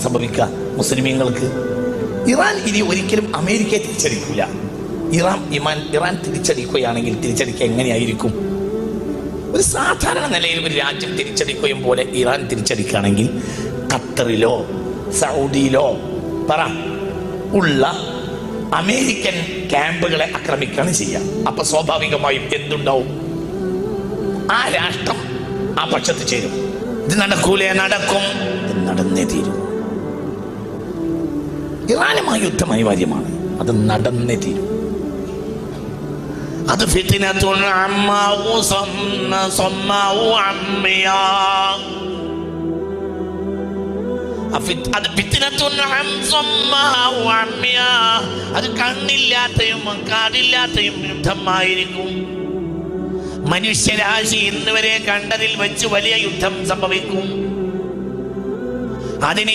സംഭവിക്കുക മുസ്ലിമീങ്ങൾക്ക്. ഇറാൻ ഇനി ഒരിക്കലും അമേരിക്കയെ തിരിച്ചടിക്കില്ല ഇറാൻ ഇമാൻ ഇറാൻ തിരിച്ചടിക്കുകയാണെങ്കിൽ തിരിച്ചടിക്കുക എങ്ങനെയായിരിക്കും? ഒരു സാധാരണ നിലയിൽ ഒരു രാജ്യം തിരിച്ചടിക്കുകയും പോലെ ഇറാൻ തിരിച്ചടിക്കുകയാണെങ്കിൽ ഖത്തറിലോ സൗദിയിലോ പറ ഉള്ള അമേരിക്കൻ ക്യാമ്പുകളെ ആക്രമിക്കുകയാണ് ചെയ്യുക. അപ്പൊ സ്വാഭാവികമായും എന്തുണ്ടാവും? ആ രാഷ്ട്രം ആ പക്ഷത്ത് ചേരും. ഇത് നടക്കൂലേ? നടക്കും. നടന്നേ തീരും. ഇറാനുമായി യുദ്ധം അനിവാര്യമാണ്. അത് നടന്നേ തീരും. അത് അത് കണ്ണില്ലാത്തയും കാതില്ലാത്തയും യുദ്ധമായിരിക്കും. മനുഷ്യരാശി ഇന്ന് വരെ കണ്ടതിൽ വെച്ച് വലിയ യുദ്ധം സംഭവിക്കും. അതിന്